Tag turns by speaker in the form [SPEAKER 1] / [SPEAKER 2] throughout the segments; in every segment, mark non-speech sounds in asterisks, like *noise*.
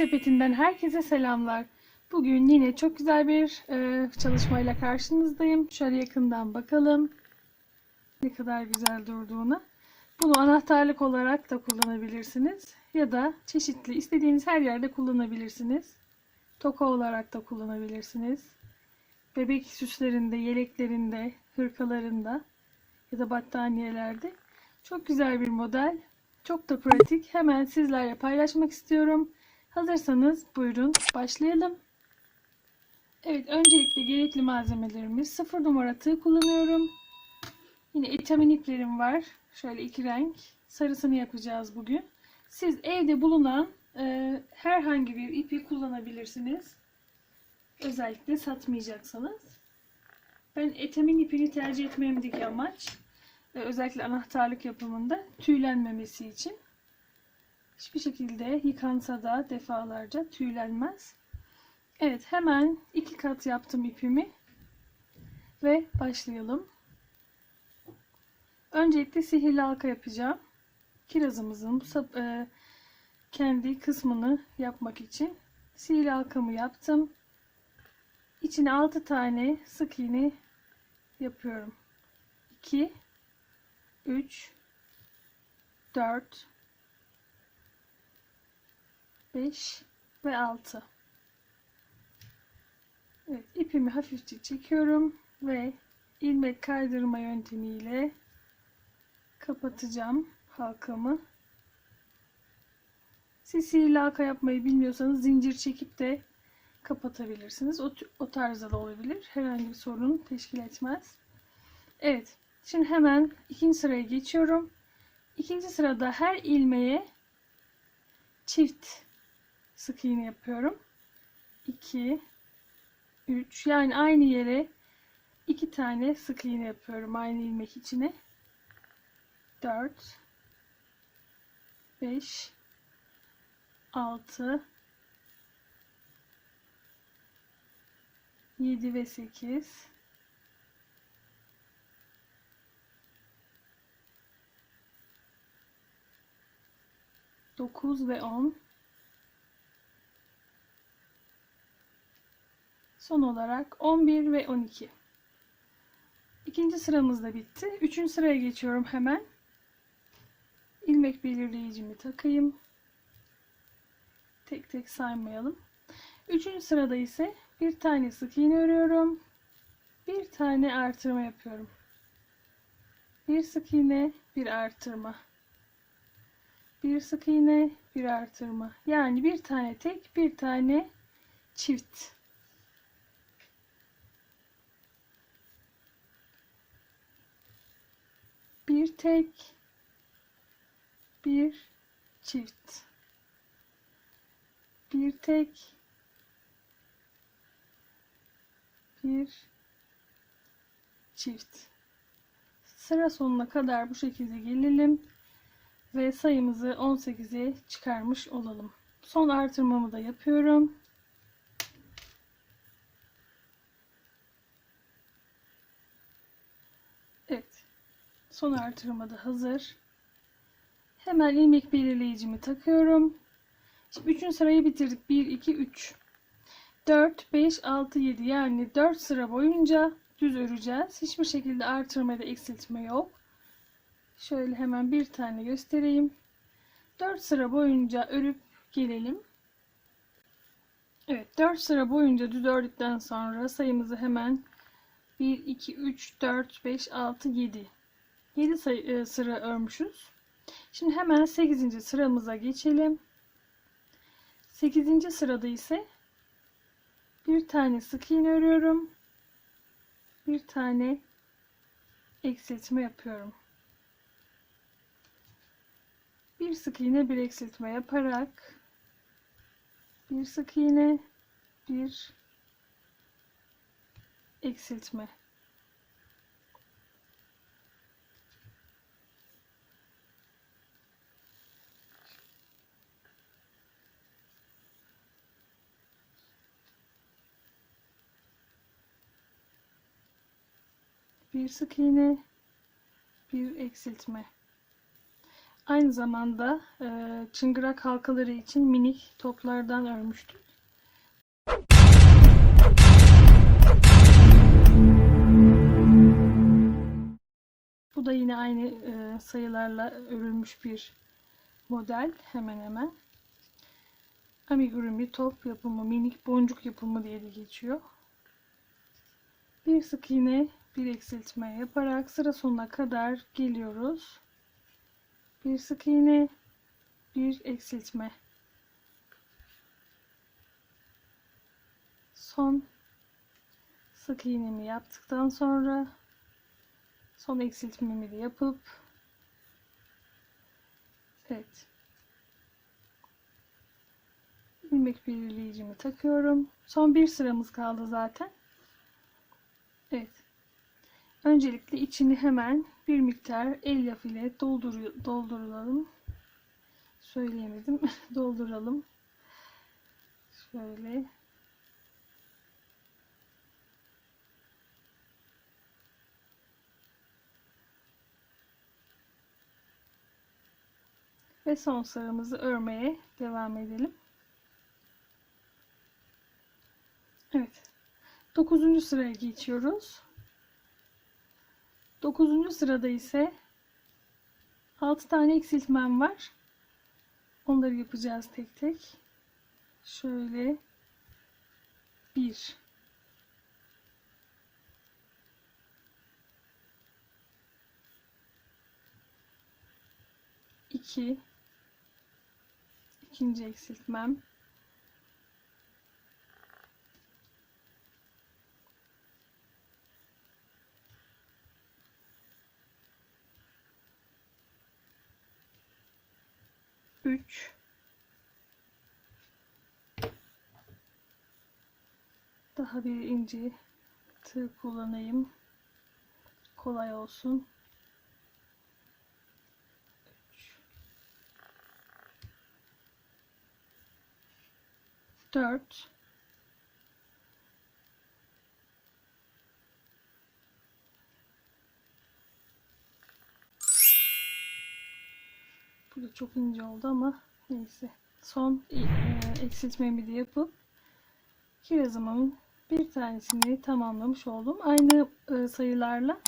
[SPEAKER 1] sepetinden herkese selamlar. Bugün yine çok güzel bir e, çalışmayla karşınızdayım. Şöyle yakından bakalım ne kadar güzel durduğunu. Bunu anahtarlık olarak da kullanabilirsiniz ya da çeşitli istediğiniz her yerde kullanabilirsiniz. Toka olarak da kullanabilirsiniz. Bebek süslerinde, yeleklerinde, hırkalarında ya da battaniyelerde. Çok güzel bir model. Çok da pratik. Hemen sizlerle paylaşmak istiyorum. Hazırsanız buyurun başlayalım. Evet öncelikle gerekli malzemelerimiz sıfır numara tığ kullanıyorum. Yine etamin iplerim var. Şöyle iki renk sarısını yapacağız bugün. Siz evde bulunan e, herhangi bir ipi kullanabilirsiniz. Özellikle satmayacaksanız. Ben etamin ipini tercih etmemdeki amaç özellikle anahtarlık yapımında tüylenmemesi için Hiçbir şekilde yıkansa da defalarca tüylenmez. Evet hemen iki kat yaptım ipimi ve başlayalım. Öncelikle sihirli halka yapacağım. Kirazımızın e, kendi kısmını yapmak için sihirli halkamı yaptım. İçine 6 tane sık iğne yapıyorum. 2 3 4 5 ve 6. Evet, ipimi hafifçe çekiyorum ve ilmek kaydırma yöntemiyle kapatacağım halkamı. Siz sihirli halka yapmayı bilmiyorsanız zincir çekip de kapatabilirsiniz. O, o tarzda da olabilir. Herhangi bir sorun teşkil etmez. Evet. Şimdi hemen ikinci sıraya geçiyorum. İkinci sırada her ilmeğe çift sık iğne yapıyorum. 2 3 yani aynı yere 2 tane sık iğne yapıyorum aynı ilmek içine. 4 5 6 7 ve 8 9 ve 10 Son olarak 11 ve 12. İkinci sıramız da bitti. Üçüncü sıraya geçiyorum hemen. İlmek belirleyicimi takayım. Tek tek saymayalım. Üçüncü sırada ise bir tane sık iğne örüyorum. Bir tane artırma yapıyorum. Bir sık iğne, bir artırma. Bir sık iğne, bir artırma. Yani bir tane tek, bir tane çift. bir tek bir çift bir tek bir çift sıra sonuna kadar bu şekilde gelelim ve sayımızı 18'e çıkarmış olalım son artırmamı da yapıyorum Son artırma da hazır. Hemen ilmek belirleyicimi takıyorum. Şimdi 3. sırayı bitirdik. 1, 2, 3. 4, 5, 6, 7 yani 4 sıra boyunca düz öreceğiz. Hiçbir şekilde artırma da eksiltme yok. Şöyle hemen bir tane göstereyim. 4 sıra boyunca örüp gelelim. Evet 4 sıra boyunca düz ördükten sonra sayımızı hemen 1, 2, 3, 4, 5, 6, 7 7 sayı, e, sıra örmüşüz. Şimdi hemen 8. sıramıza geçelim. 8. sırada ise bir tane sık iğne örüyorum. Bir tane eksiltme yapıyorum. Bir sık iğne bir eksiltme yaparak bir sık iğne bir eksiltme bir sık iğne bir eksiltme aynı zamanda e, çıngırak halkaları için minik toplardan örmüştüm Bu da yine aynı e, sayılarla örülmüş bir model hemen hemen. Amigurumi top yapımı, minik boncuk yapımı diye de geçiyor. Bir sık iğne bir eksiltme yaparak sıra sonuna kadar geliyoruz. Bir sık iğne, bir eksiltme. Son sık iğnemi yaptıktan sonra son eksiltmemi de yapıp evet ilmek belirleyicimi takıyorum. Son bir sıramız kaldı zaten. Evet. Öncelikle içini hemen bir miktar elyaf ile doldur dolduralım. Söyleyemedim. *laughs* dolduralım. Şöyle. Ve son sıramızı örmeye devam edelim. Evet. dokuzuncu sıraya geçiyoruz. 9. sırada ise 6 tane eksiltmem var. Onları yapacağız tek tek. Şöyle 1 2 ikinci eksiltmem Daha bir ince tığ kullanayım. Kolay olsun. Üç. Dört. Bu da çok ince oldu ama neyse. Son e, eksiltmemi de yapıp kirazımın bir tanesini tamamlamış oldum. Aynı e, sayılarla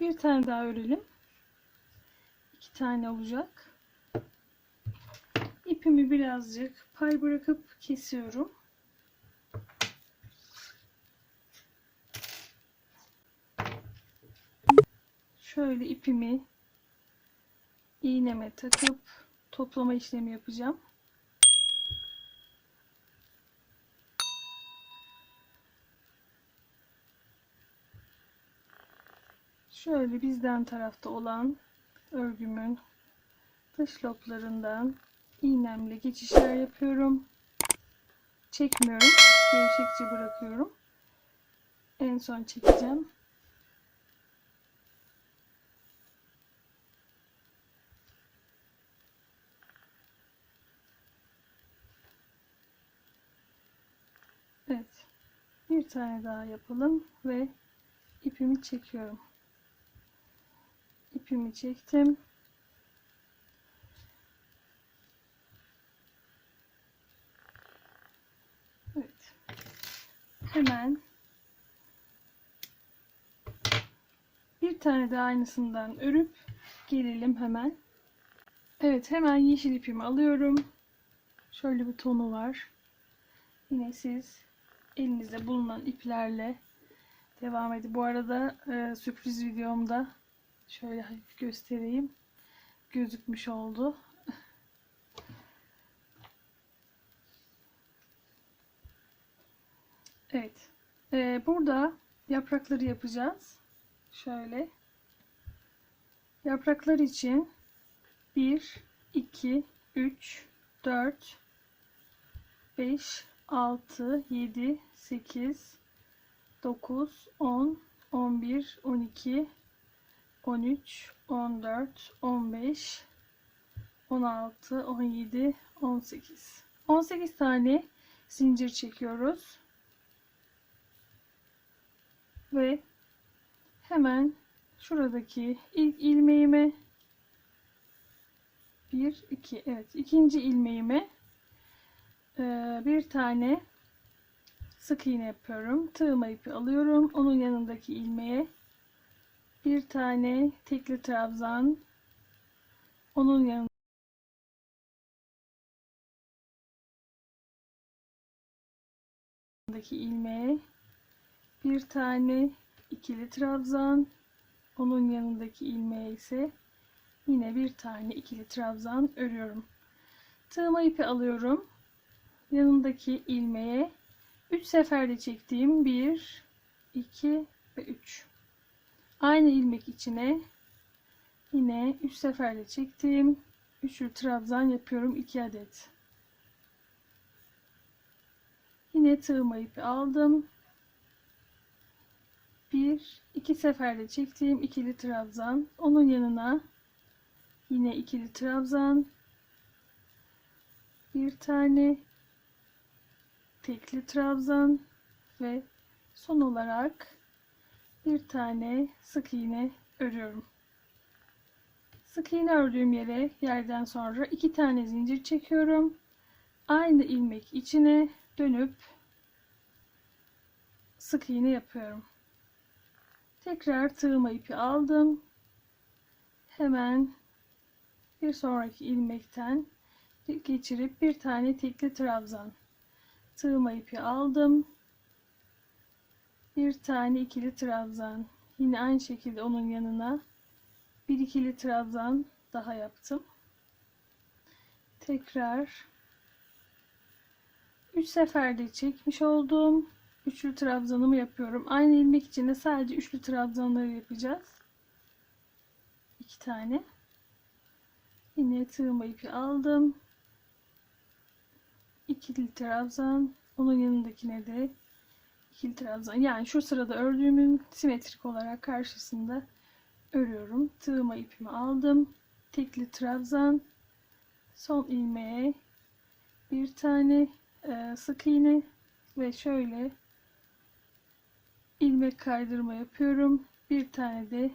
[SPEAKER 1] bir tane daha örelim. İki tane olacak. İpimi birazcık pay bırakıp kesiyorum. Şöyle ipimi iğneme takıp toplama işlemi yapacağım. şöyle bizden tarafta olan örgümün dış loblarından iğnemle geçişler yapıyorum. Çekmiyorum. Gevşekçe bırakıyorum. En son çekeceğim. Evet. Bir tane daha yapalım ve ipimi çekiyorum ipimi çektim. Evet. Hemen bir tane de aynısından örüp gelelim hemen. Evet hemen yeşil ipimi alıyorum. Şöyle bir tonu var. Yine siz elinizde bulunan iplerle devam edin. Bu arada e, sürpriz videomda Şöyle göstereyim. Gözükmüş oldu. Evet. Ee, burada yaprakları yapacağız. Şöyle. Yapraklar için 1, 2, 3, 4, 5, 6, 7, 8, 9, 10, 11, 12, 13, 14, 15, 16, 17, 18. 18 tane zincir çekiyoruz. Ve hemen şuradaki ilk ilmeğime 1 2 evet ikinci ilmeğime e, bir tane sık iğne yapıyorum. Tığıma ipi alıyorum. Onun yanındaki ilmeğe bir tane tekli trabzan onun yanında yanındaki ilmeğe bir tane ikili trabzan onun yanındaki ilmeğe ise yine bir tane ikili trabzan örüyorum tığıma ipi alıyorum yanındaki ilmeğe 3 seferde çektiğim 1 2 ve 3 Aynı ilmek içine yine 3 seferde çektim. Üçlü trabzan yapıyorum 2 adet. Yine tığıma ipi aldım. 1 2 seferde çektiğim ikili trabzan. Onun yanına yine ikili trabzan. Bir tane tekli trabzan ve son olarak bir tane sık iğne örüyorum. Sık iğne ördüğüm yere yerden sonra iki tane zincir çekiyorum. Aynı ilmek içine dönüp sık iğne yapıyorum. Tekrar tığıma ipi aldım. Hemen bir sonraki ilmekten geçirip bir tane tekli trabzan tığıma ipi aldım bir tane ikili trabzan. Yine aynı şekilde onun yanına bir ikili trabzan daha yaptım. Tekrar 3 seferde çekmiş olduğum üçlü trabzanımı yapıyorum. Aynı ilmek içinde sadece üçlü trabzanları yapacağız. 2 tane. Yine tığıma ipi aldım. İkili trabzan. Onun yanındakine de ikili trabzan yani şu sırada ördüğümün simetrik olarak karşısında örüyorum. Tığıma ipimi aldım. Tekli trabzan son ilmeğe bir tane e, sık iğne ve şöyle ilmek kaydırma yapıyorum. Bir tane de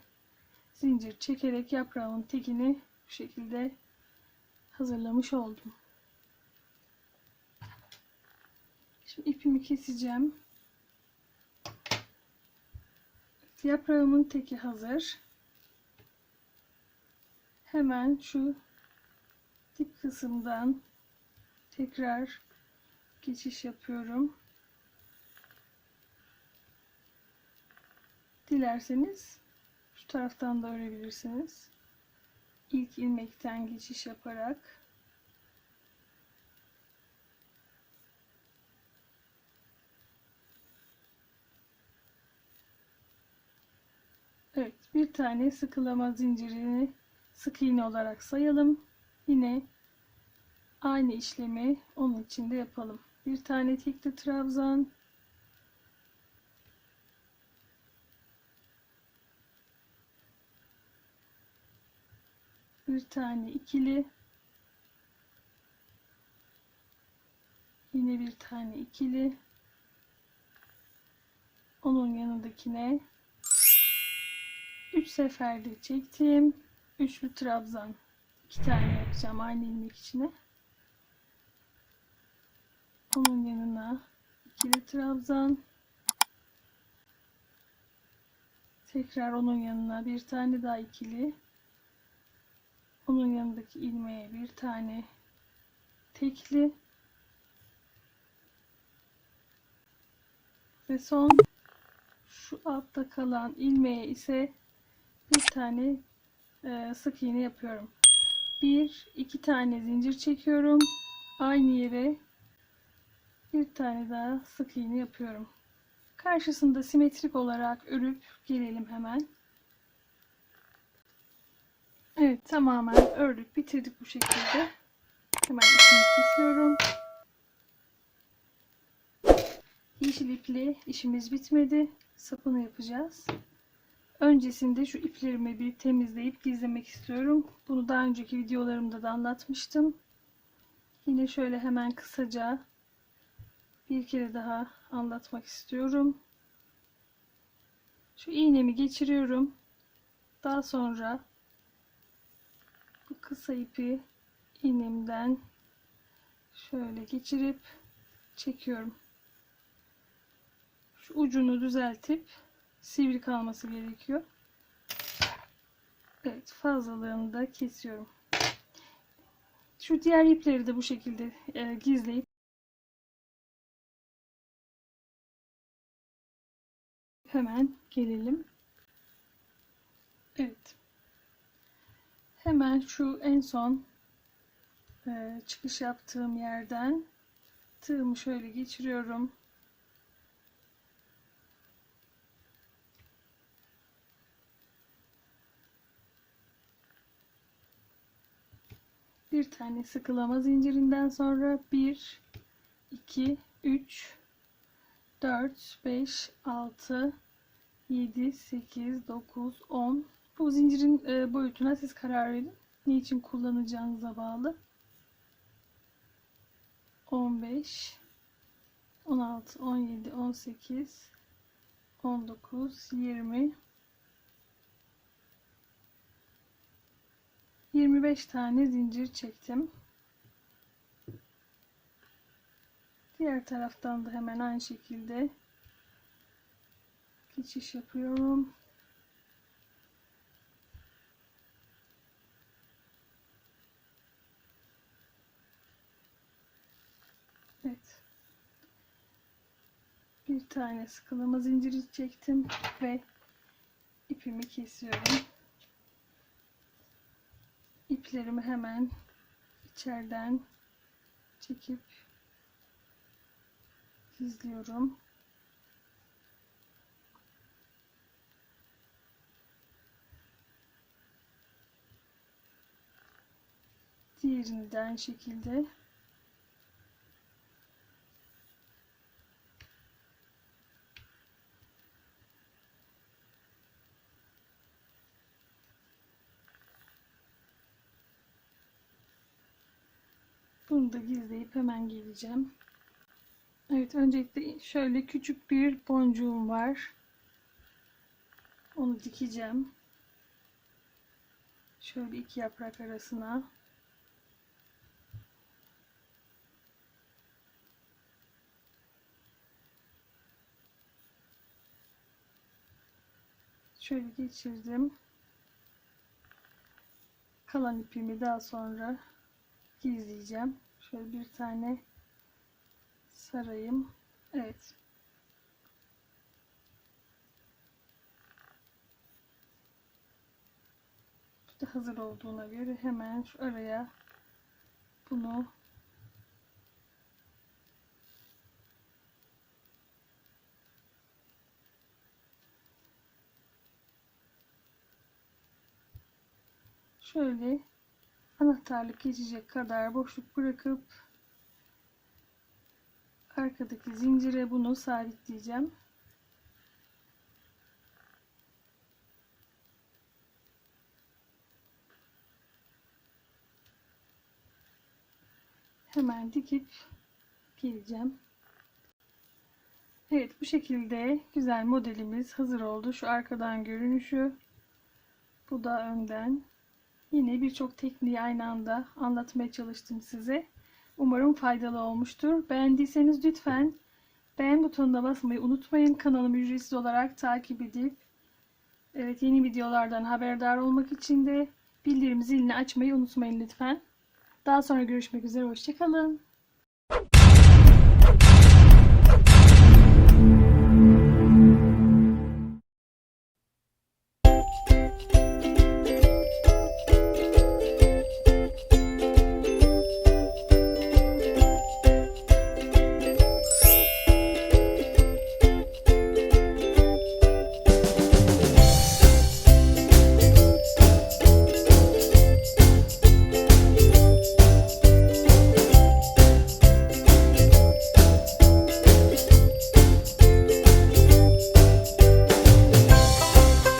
[SPEAKER 1] zincir çekerek yaprağın tekini bu şekilde hazırlamış oldum. Şimdi ipimi keseceğim. Yaprağımın teki hazır. Hemen şu dip kısımdan tekrar geçiş yapıyorum. Dilerseniz şu taraftan da örebilirsiniz. İlk ilmekten geçiş yaparak bir tane sıkılama zincirini sık iğne olarak sayalım. Yine aynı işlemi onun içinde yapalım. Bir tane tekli trabzan, bir tane ikili yine bir tane ikili onun yanındakine 3 seferde çektim. Üçlü trabzan. 2 tane yapacağım aynı ilmek içine. Onun yanına ikili trabzan. Tekrar onun yanına bir tane daha ikili. Onun yanındaki ilmeğe bir tane tekli. Ve son şu altta kalan ilmeğe ise bir tane e, sık iğne yapıyorum. Bir, iki tane zincir çekiyorum. Aynı yere bir tane daha sık iğne yapıyorum. Karşısında simetrik olarak örüp gelelim hemen. Evet tamamen ördük bitirdik bu şekilde. Hemen ipimi kesiyorum. Yeşil iple işimiz bitmedi. Sapını yapacağız. Öncesinde şu iplerimi bir temizleyip gizlemek istiyorum. Bunu daha önceki videolarımda da anlatmıştım. Yine şöyle hemen kısaca bir kere daha anlatmak istiyorum. Şu iğnemi geçiriyorum. Daha sonra bu kısa ipi iğnemden şöyle geçirip çekiyorum. Şu ucunu düzeltip sivri kalması gerekiyor. Evet fazlalığını da kesiyorum. Şu diğer ipleri de bu şekilde e, gizleyip hemen gelelim. Evet. Hemen şu en son e, çıkış yaptığım yerden tığımı şöyle geçiriyorum. Bir tane sıkılama zincirinden sonra 1, 2, 3, 4, 5, 6, 7, 8, 9, 10. Bu zincirin e, boyutuna siz karar verin. Niçin kullanacağınıza bağlı. 15, 16, 17, 18, 19, 20, 25 tane zincir çektim. Diğer taraftan da hemen aynı şekilde geçiş yapıyorum. Evet. Bir tane sıkılama zinciri çektim ve ipimi kesiyorum iplerimi hemen içeriden çekip gizliyorum. Diğerini de aynı şekilde Bunu da gizleyip hemen geleceğim. Evet öncelikle şöyle küçük bir boncuğum var. Onu dikeceğim. Şöyle iki yaprak arasına. Şöyle geçirdim. Kalan ipimi daha sonra gizleyeceğim. Şöyle bir tane sarayım. Evet. İşte hazır olduğuna göre hemen şu araya bunu şöyle anahtarlık geçecek kadar boşluk bırakıp arkadaki zincire bunu sabitleyeceğim. Hemen dikip geleceğim. Evet bu şekilde güzel modelimiz hazır oldu. Şu arkadan görünüşü. Bu da önden. Yine birçok tekniği aynı anda anlatmaya çalıştım size. Umarım faydalı olmuştur. Beğendiyseniz lütfen beğen butonuna basmayı unutmayın. Kanalımı ücretsiz olarak takip edip evet yeni videolardan haberdar olmak için de bildirim zilini açmayı unutmayın lütfen. Daha sonra görüşmek üzere. Hoşçakalın.